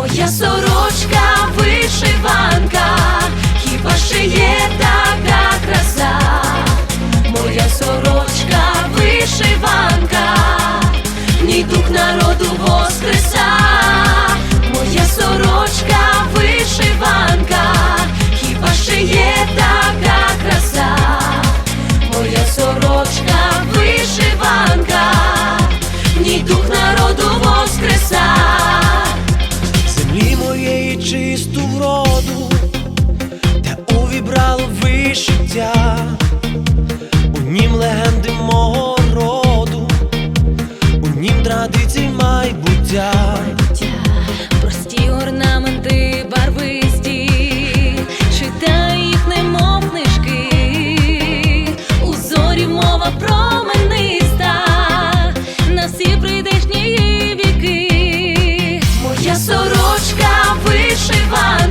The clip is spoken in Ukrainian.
Моя сорочка вишиванка, хіба ще є увібрало у нім легенди мого роду, у нім традицій майбуття. Прості орнаменти барвисті, читай їх, немов книжки, у зорі мова промениста, на всі прийдешні віки. Моя сорочка вишиванка,